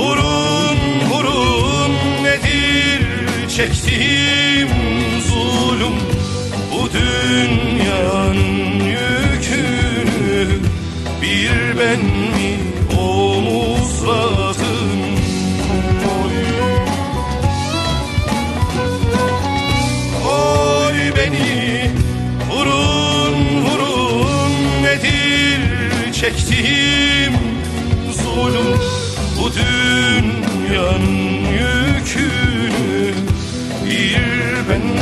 Burun burun nedir çektiğim zulüm? Bu dünyanın yükünü bir ben mi omuzladım Oy, Oy beni vurun vurun nedir çektiğim yan yükünü bir ben